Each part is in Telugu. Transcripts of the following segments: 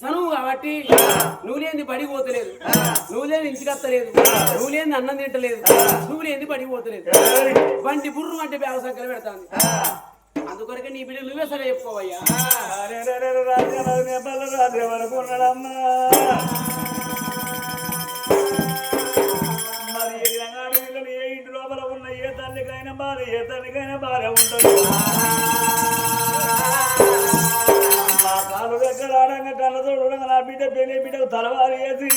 సనువు కాబట్టి నువ్వు లేని బడి పోతలేదు. నువ్వు లేని ఇంటికి వస్తలేదు. నువ్వు లేని అన్నం తింటలేదు. నువ్వు లేని బడి పోతలేదు. బండి బుర్రు అంటే వ్యవసాయం పెడతాను అందుకొరకే నీ బిడ్డ నువ్వే సరే చెప్పుకోవయ్యా. ఏ ఇంటి లోపల ఉన్న ఏ తల్లికైనా బాధ ఏ తల్లికైనా బాధ ఉంటుంది? కాలు దగ్గర ఆడంగా కళ్ళ చూడంగా నా బిడ్డ పెనే బిడ్డకు తలవారి వేసి.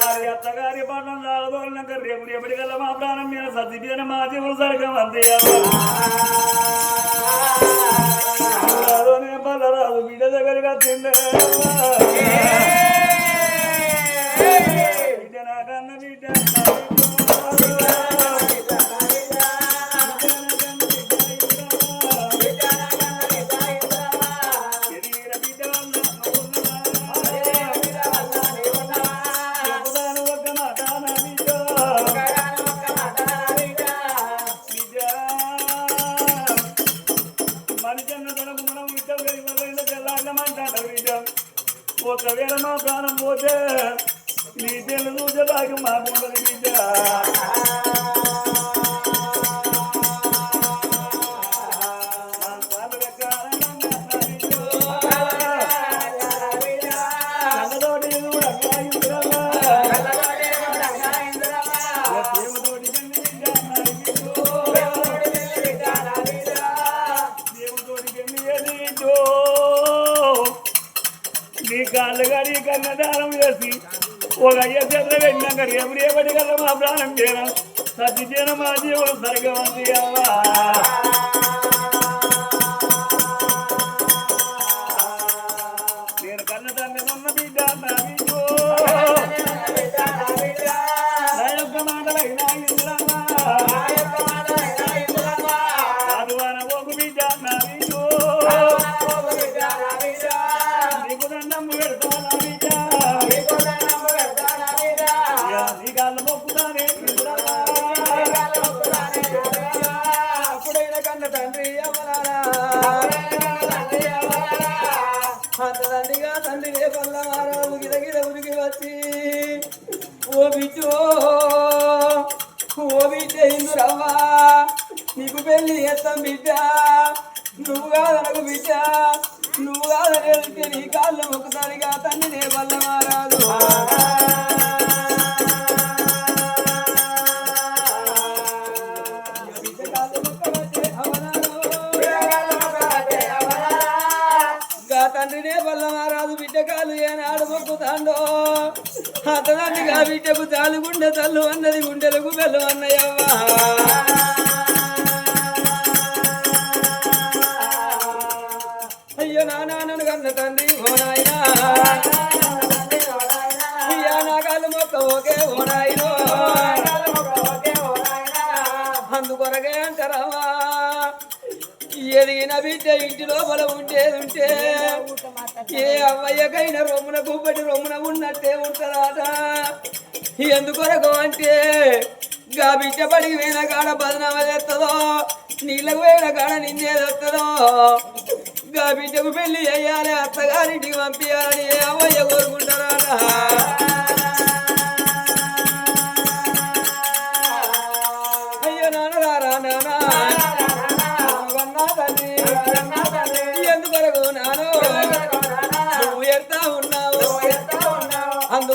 మరి అత్తగారి పట్టణం రాగదోలినాక రేపు రేపటి కల్లా మా ప్రాణం మీద సర్ది మీద మా జీవులు సరిగ్గా అంతే రాదునే బలరాదు బిడ్డ దగ్గరగా తిండే ప్రాణం పోతే నీ తెలుగు చూసే భాగ్యం కాళ్ళు కన్నదానం చేసి ఒక అయ్య చేతులు పెట్టినాక రేపు రేపటి కల్లా మా ప్రాణం చేయడం సత్యజన మా జీవులు సరిగ్గా ఉంది పెళ్ళి బిడ్డ నువ్వు కాదనకు బిడ్డ నువ్వు కాదని వెళ్తే నీ కాళ్ళు మొక్కుతానిగా తండ్రి రేపల్ల మారాదు బిడ్డ కాళ్ళు గా తండ్రినే ఏనాడు మొక్కుతాండో? అతనండిగా బిడ్డకు తాలుగుండె తల్లు అన్నది గుండెలకు బెల్లు అన్నయ్యవ్వా. అందుకొరకే అంటారావా ఎదిగిన బిడ్డ ఇంటి లోపల ఉండేది ఉంటే ఏ అవ్వయ్యకైనా రొమ్మున గుబ్బటి రొమ్మున ఉన్నట్టే ఉంటుందాట. ఎందుకొరకు అంటే గా బిడ్డ పడికి వేన కాడ బదనామ చేస్తుందో నీళ్ళకు వేన కాడ నిందేదొస్తుందో గా బిడ్డకు పెళ్ళి చేయాలి అత్తగారింటికి పంపించాలని ఏ అవ్వయ్య కోరుకుంటారాట.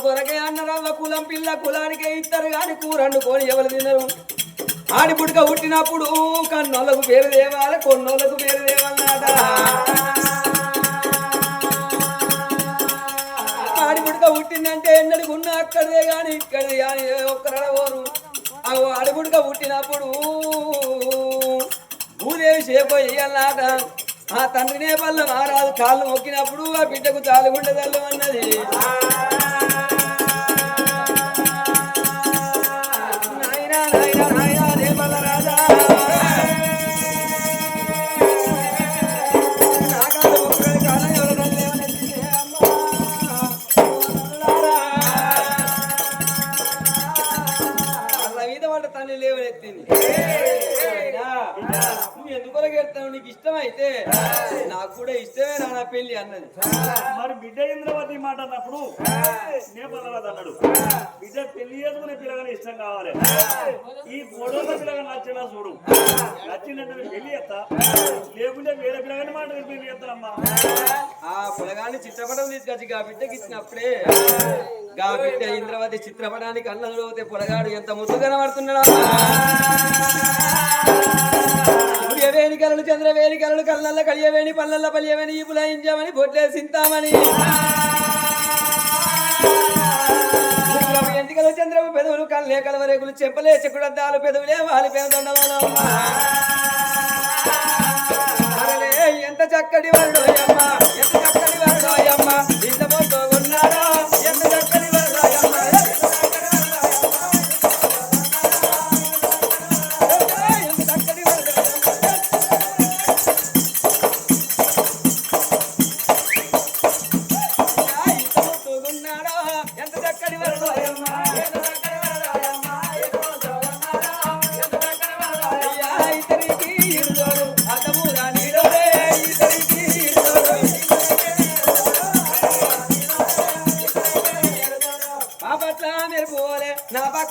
కొరకే అన్నరవ్వ కులం పిల్ల కులానికే ఇస్తారు కానీ కూర వండుకొని ఎవరు తినరు. ఆడి పుడక పుట్టినప్పుడు కన్నోళ్ళకు పేరు దేవాలి కొన్నోళ్ళకు పేరు దేవాలన్నాట ఆడి పుడక పుట్టిందంటే ఎన్నడికి ఉన్న అక్కడదే కానీ ఇక్కడది కానీ ఒక్కరడవోరు అగో ఆడి పుడక పుట్టినప్పుడు భూదేవి చేపో ఆ తండ్రినే పళ్ళ మారాదు కాళ్ళు మొక్కినప్పుడు ఆ బిడ్డకు తాలుగుండె అన్నది. కూడా ఇష్టమే నా పెళ్ళి అన్నది. మరి బిడ్డ ఇంద్రవతి మాట అన్నప్పుడు అన్నాడు. బిడ్డ పెళ్ళి చేసుకునే పిల్లగానే ఇష్టం కావాలి. ఈ ఫోటోలో పిల్లగా నచ్చినా చూడు. నచ్చిందంటే పెళ్ళి చేస్తా. లేకుంటే వేరే పిల్లగాని మాట పెళ్ళి చేస్తానమ్మా. ఆ పొలగాన్ని చిత్రపటం తీసుకొచ్చి గా బిడ్డకి ఇచ్చినప్పుడే గా బిడ్డ ఇంద్రవతి చిత్రపటానికి అన్న చూడబోతే పొలగాడు ఎంత ముద్దు కనబడుతున్నాడా సూర్యవేణి కలలు చంద్రవేణి కలలు కళ్ళల్ల కలియవేణి పల్లల్ల పలియవేణి ఈ పులాయించామని బొట్లే సింతామని శుక్రపు ఎంటికలు చంద్రపు పెదవులు కళ్ళే కలవరేకులు చెప్పలే చెక్కుడద్దాలు పెదవులే వాలి పెదవులండవాలమ్మ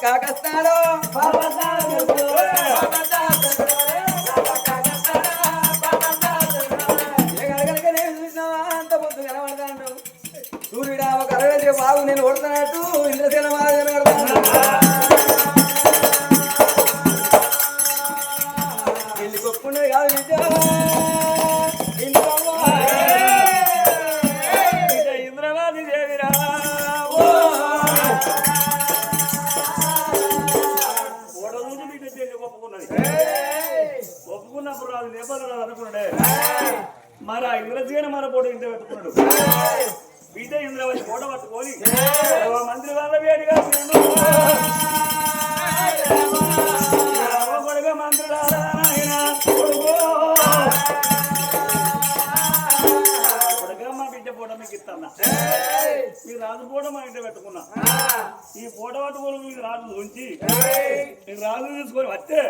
నా అనుకున్నాడే మరి ఆ ఇంద్రసేన మన పూట ఇంత పెట్టుకున్నాడు. బిడ్డ ఇంద్రవతి పూట పట్టుకొని మంత్రి వాళ్ళ వేడిగా తిండు. రామ కొడుక మంత్రులారా నాయనా, మా బిడ్డ ఫోటో మీకు ఇస్తాను? మీ రాజు ఫోటో మా ఇంట పెట్టుకున్నా. ఈ పూట పట్టుకొని మీకు రాజు ఉంచి నేను రాజు తీసుకొని వస్తే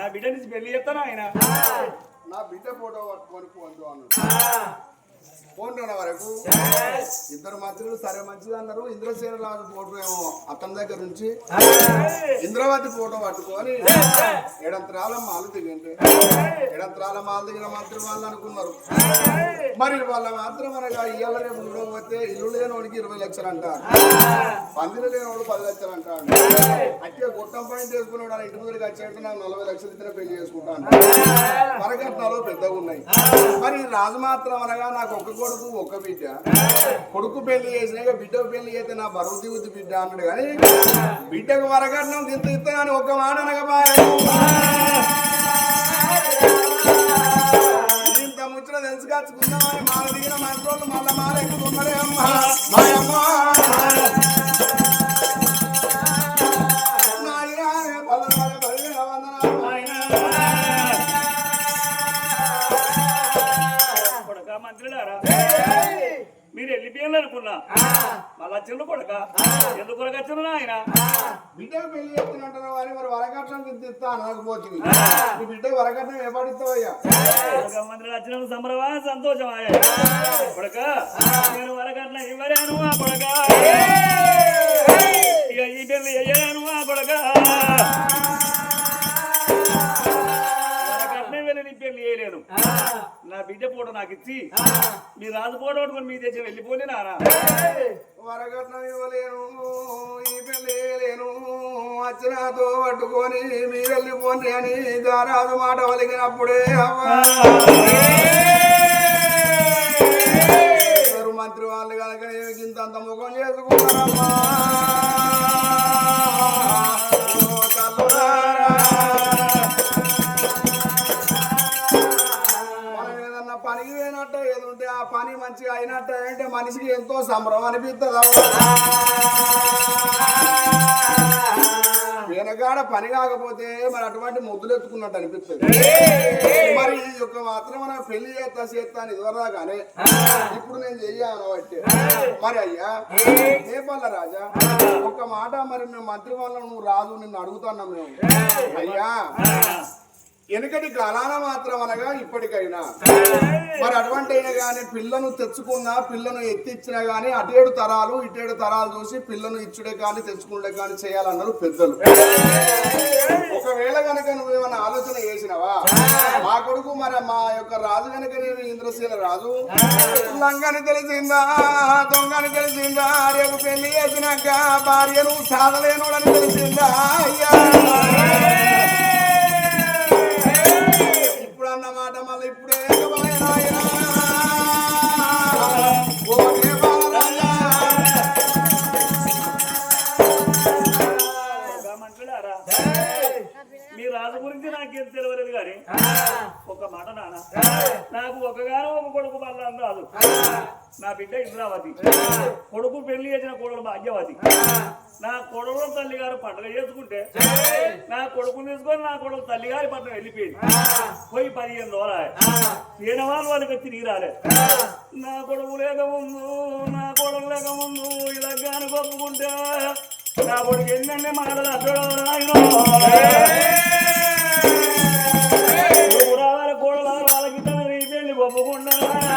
నా బిడ్డ నుంచి పెళ్ళి చేస్తాను ఆయన నా బిడ్డ ఫోటో పట్టుకొని ఫోన్ అన్నాడు. ఫోన్ వరకు ఇద్దరు మంత్రులు సరే మంచిది అన్నారు. ఇంద్రసేన రాజు ఫోటో ఏమో అతని దగ్గర నుంచి. ఇంద్రవతి ఫోటో పట్టుకొని ఎడంత్రాల మాలు దిగండి ఎడంత్రాల మాలు దిగిన మంత్రి వాళ్ళు అనుకున్నారు. మరి వాళ్ళ మాత్రం అనగా ఇయ్యాల రేపు చూడకపోతే ఇల్లు లేనోడికి ఇరవై లక్షలు అంటారు పందిరి లేనోడు పది లక్షలు అంటాడు అట్టే గుట్టం పైన చేసుకున్నాడు. ఇంటి ముందుకు వచ్చేట్టు నాకు నలభై లక్షలు ఇతర పెళ్ళి చేసుకుంటాను వరకట్నాలు పెద్దగా ఉన్నాయి. మరి రాజు మాత్రం అనగా నాకు ఒక్క కొడుకు ఒక బిడ్డ. కొడుకు పెళ్ళి చేసినాక బిడ్డ పెళ్ళి చేస్తే నా బరువు దిగుద్ది బిడ్డ అన్నాడు కానీ బిడ్డకు వరకట్నం తింత ఇస్తానని ఒక్క మాట అనగా ఇంత ముచ్చిన తెలుసుకొచ్చుకుందామని మాల దిగిన మంత్రోళ్ళు మళ్ళీ మాల ఎక్కుతున్నాడే అమ్మ. మాయమ్మ. నాయనా, అనుకున్నా మళ్ళా చిన్న కొడక? ఎందుకు కొడక చిన్న ఆయన బిడ్డకు పెళ్ళి చేస్తున్నట్టు అని మరి వరకట్నం తింత ఇస్తా అనకపోతుంది నీ బిడ్డకు వరకట్నం ఏ పడిస్తావయ్యా మంత్రులు వచ్చిన సంబరమా? సంతోషమా? కొడక నేను వరకట్న ఇవ్వలేను ఆ కొడక. ఈ పెళ్ళి అయ్యాను ఆ కొడక. పెళ్ళి చేయలేను నా బిడ్డ పూట నాకు ఇచ్చి మీ రాజు పూట పట్టుకొని మీ తెచ్చి వెళ్ళిపోలేనారా వరకట్నం ఇవ్వలేను ఈ పెళ్ళి వేయలేను అచ్చనాతో పట్టుకొని మీ వెళ్ళిపోండి అని దారాదు మాట వలిగినప్పుడే అవ్వా. మంత్రి వాళ్ళు కనుక ఇంత అంత ముఖం చేసుకున్నారమ్మా ఏదన్నా ఏది ఉంటే ఆ పని మంచిగా అయినట్టు అంటే మనిషికి ఎంతో సంబరం అనిపిస్తుంది? వెనకాడ పని కాకపోతే మరి అటువంటి ముద్దులు ఎత్తుకున్నట్టు అనిపిస్తుంది. మరి ఈ యొక్క మాత్రం మనం పెళ్ళి చేస్తా చేస్తాను అని ఇదివరదాకానే ఇప్పుడు నేను చెయ్యాను అంటే మరి అయ్యా నేపాల రాజా? ఒక మాట మరి మేము మంత్రి వల్ల నువ్వు రాజు నిన్ను అడుగుతున్నాం మేము. అయ్యా వెనుకటి కాలాన మాత్రం అనగా ఇప్పటికైనా. మరి అటువంటి అయినా కానీ పిల్లను తెచ్చుకున్నా పిల్లను ఎత్తిచ్చినా గానీ అటేడు తరాలు ఇటేడు తరాలు చూసి పిల్లను ఇచ్చుడే కానీ తెచ్చుకుంటే కానీ చేయాలన్నారు పెద్దలు. ఒకవేళ కనుక ఏమైనా ఆలోచన చేసినావా? మా కొడుకు మరి మా యొక్క రాజు కనుక నేను ఇంద్రశీల రాజు. లంగని తెలిసిందా? దొంగని తెలిసిందా? రేపు పెళ్ళి చేసినాక భార్యను సాధలేనుడని తెలిసిందా? అయ్యా! అన్నమాట మళ్ళీ ఇప్పుడే ఒక మాట నాన్న నాకు ఒకగానో ఒక కొడుకు మళ్ళీ రాదు నా బిడ్డ ఇంద్రావతి. కొడుకు పెళ్ళి చేసిన కొడుకు భాగ్యవతి. నా కొడుకు తల్లి గారు పండుగ చేసుకుంటే నా కొడుకుని తీసుకొని నా కొడుకు తల్లి గారి పట్టణం వెళ్ళిపోయింది పోయి పదిహేను రోజులు ఏనవాళ్ళు వాళ్ళకి వచ్చి నీరాలే నా కొడుకు లేక ముందు నా కొడుకు లేక ముందు ఇలా గాని ఒప్పుకుంటే నా కొడుకు ఎన్నెన్ని మాటలు అడ్డడం తన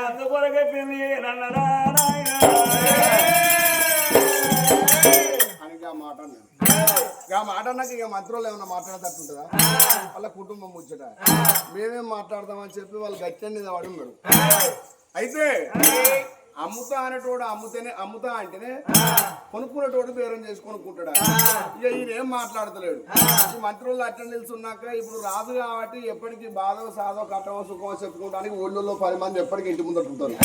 అందుకొరకే నన్నరా ఆ మాట అన్నాను. మాట ఇక మంత్రులు ఏమైనా మాట్లాడతట్టుంటుందా వాళ్ళ కుటుంబం ముచ్చట. మేమేం మాట్లాడదామని చెప్పి వాళ్ళు గట్టి మీద అయితే అమ్ముతా అనేటోడు అమ్ముతేనే అమ్ముతా అంటేనే కొనుక్కునేటోడు బేరం చేసి కొనుక్కుంటాడు ఇక ఈయన ఏం మాట్లాడతలేడు ఈ మంత్రులు అట్లా నిల్చున్నాక ఇప్పుడు రాదు కాబట్టి ఎప్పటికీ బాధో సాధో కట్టమో సుఖమో చెప్పుకోవడానికి ఊళ్ళో పది మంది ఎప్పటికీ ఇంటి ముందట ఉంటారు.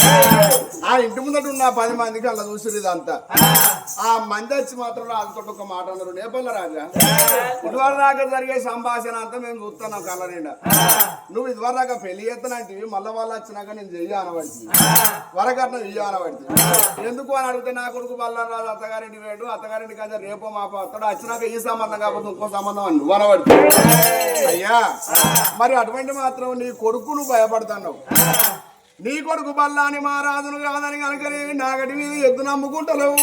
ఆ. ఇంటి ముందట ఉన్న పది మందికి అలా చూసిరు ఇదంతా. ఆ. మంది వచ్చి మాత్రం రాజుతో ఒక మాట అన్నారు. నేపథ్య రాజా? ఇదివరకు దాకా జరిగే సంభాషణ అంతా మేము చూస్తున్నాం కళ్ళ నిండా. నువ్వు ఇదివరకు దాకా పెళ్ళి చేస్తానంటివి మళ్ళీ వాళ్ళు వచ్చినాక నేను చెయ్యి అనబడి వరకట్నం ఇయ్య అనబడి ఎందుకు అని అడిగితే నా కొడుకు బల్లారు రాజు అత్తగారింటి వేడు అత్తగారింటి కదా రేపో మాపో అత్తడు వచ్చినాక ఈ సంబంధం కాకపోతే ఇంకో సంబంధం అని వరవడు అయ్యా మరి అటువంటి మాత్రం నీ కొడుకు నువ్వు భయపడుతున్నావు. నీ కొడుకు బల్లాని మహారాజును కాదని కనుక నాగటి మీద ఎద్దు నమ్ముకుంటలేవు.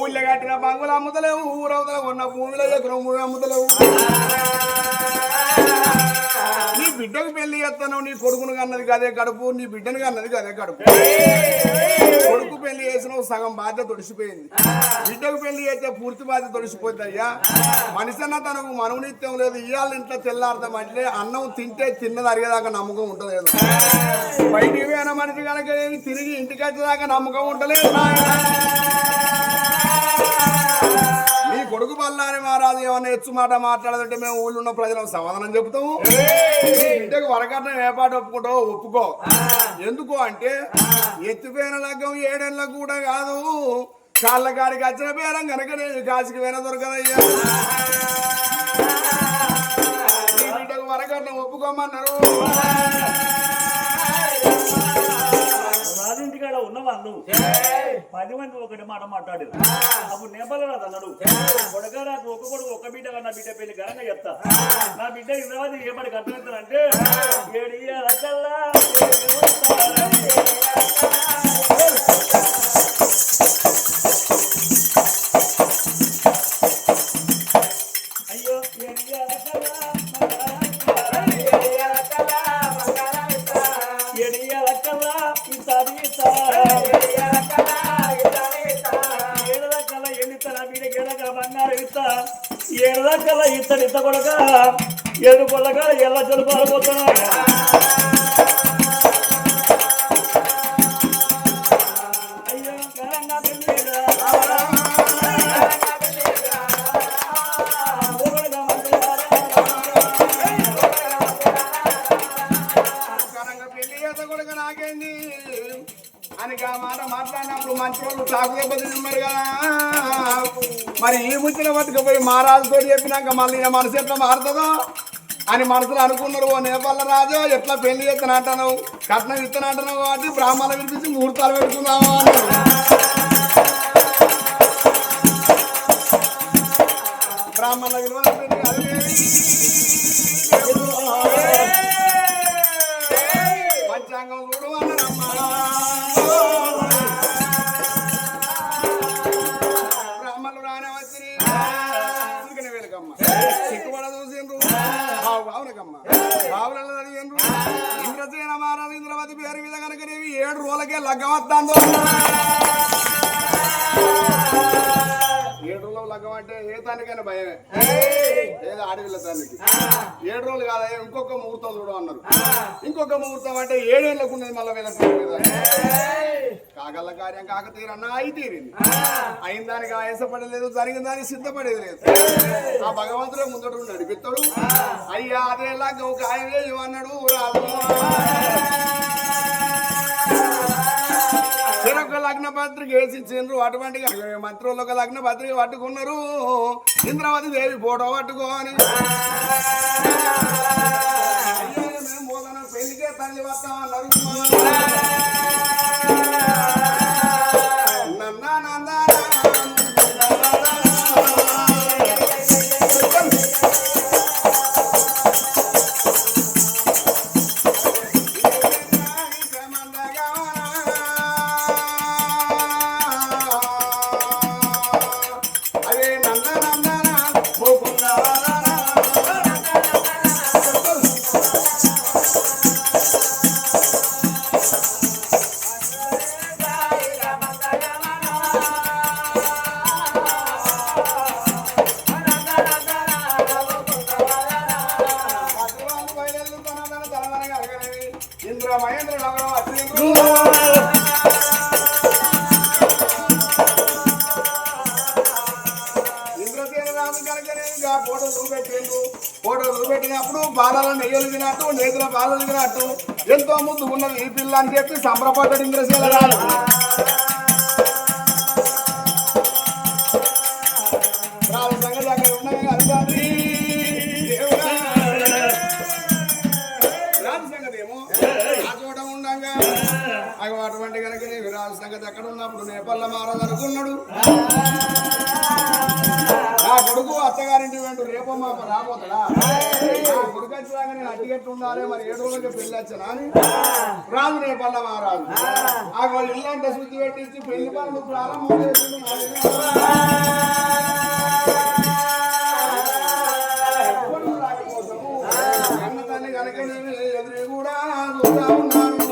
ఊళ్ళో కట్టిన బంగులు అమ్ముతలేవు ఊరవతల ఉన్న భూమిలో ఎకరం భూమి అమ్ముతలేవు. బిడ్డకు పెళ్ళి చేస్తాను నీ కొడుకును కన్నది కదే కడుపు నీ బిడ్డను కన్నది కదే కడుపు. కొడుకు పెళ్ళి చేసిన సగం బాధ్యత తొడిసిపోయింది. బిడ్డకు పెళ్ళి చేస్తే పూర్తి బాధ్యత తొడిసిపోద్ది అయ్యా మనిషి అన్న తనకు మనవునిత్యం లేదు ఇవాళ ఇంట్లో తెల్లార్థం అంటే అన్నం తింటే తిన్నది అరిగేదాకా నమ్మకం ఉంటలేదు బయటికి పోయిన మనిషి కనుక ఏమి తిరిగి ఇంటికి వచ్చేదాకా నమ్మకం ఉంటలేదు నాయనా. నీ కొడుకు బల్లాని మహారాజు ఏమన్నా ఎచ్చు మాట మాట్లాడదంటే మేము ఊళ్ళో ఉన్న ప్రజలకు సమాధానం చెబుతాము. ఇంటికి వరకట్నం ఏ పాట ఒప్పుకుంటావో ఒప్పుకో. ఎందుకు అంటే ఎత్తిపోయిన లగ్గం ఏడేళ్ళ కూడా కాదు. కాళ్ళ కాడికి వచ్చిన పేరం కనుక నేను కాశీకి పోయిన దొరకదయ్యా. నీ వరకట్నం ఒప్పుకోమన్నారు. రాజింటికాడ ఉన్న వాళ్ళు పది మంది ఒకటి మాట మాట్లాడారు. అప్పుడు నేపాల రాదు అన్నాడు. కొడక నాకు ఒక్క కొడుకు ఒక్క బిడ్డ నా బిడ్డ పెళ్ళి ఘనంగా చెప్తా. నా బిడ్డ ఇంద్రవాది ఏ పడికి అర్థమవుతానంటే ఏడు తిన్నారు కదా. మరి ఈ ముచ్చిన బతుకపోయి మహారాజుతో చెప్పినాక మళ్ళీ నా మనసు ఎట్లా మారుతుందో? అని మనసులో అనుకున్నారు ఓ నేపాల రాజా ఎట్లా పెళ్ళి చేస్తానంటాను కట్నం ఇస్తానంటాను కాబట్టి బ్రాహ్మణ వినిపించి ముహూర్తాలు పెడుతున్నాము బ్రాహ్మణ విలువ పంచాంగం చూడు లగ్గం వస్తాందో ఏడు రోజులు లగ్గం అంటే ఏ తానికైనా భయమే. ఏదో ఆడవిల్ల తానికి ఏడు రోజులు కాదా ఇంకొక ముహూర్తం చూడ అన్నారు. ఇంకొక ముహూర్తం అంటే ఏడేళ్ళకు ఉన్నది మళ్ళీ వీళ్ళ కాగల్ల కార్యం కాక తీరన్నా అయి తీరింది. అయిన దానికి ఆయాసపడలేదు జరిగిన దానికి సిద్ధపడేది లేదు. ఆ భగవంతుడు ముందట నడిపిస్తాడు. అయ్యా అదే లగ్గం ఖాయం చేయమన్నాడు రాదు ఒక లగ్న పత్రిక వేసి ఇచ్చిండ్రు. అటువంటి మంత్రులు ఒక లగ్న పత్రిక పట్టుకున్నారు. ఇంద్రావతి దేవి ఫోటో పట్టుకోని. పెళ్ళికే తల్లి వస్తామన్నారు ఇంద్ర మహేంద్ర నగరం అత్యంద్రు ఇంద్రసేన రాజు కనుకనేగా ఫోటో చూపెట్టిండు. ఫోటోలు చూపెట్టినప్పుడు బాలలో నెయ్యలు తినట్టు నేతుల బాలలు తినట్టు ఎంతో ముందు ఉన్నది ఈ పిల్ల అని చెప్పి సంబరపడ్డాడు ఇంద్రసేన రాజు అటువంటి కనుక నీ విరాజు సంగతి ఎక్కడ ఉన్నప్పుడు నేపల్ల మారదనుకున్నాడు ఆ కొడుకు అత్తగారింటి వెంట రేపు మా రాబోతాడా? కొడుకు వచ్చినాక నేను అట్టిగట్టు ఉండాలి మరి ఏడు రోజులకి పెళ్ళి వచ్చానా అని? రాదు నేపల్ల మారాదు ఆ వాళ్ళు ఇల్లంటే శుద్ధి పెట్టించి పెళ్ళి పనులు ప్రారంభం కనుక నేను ఎదురు కూడా చూస్తా ఉన్నాను.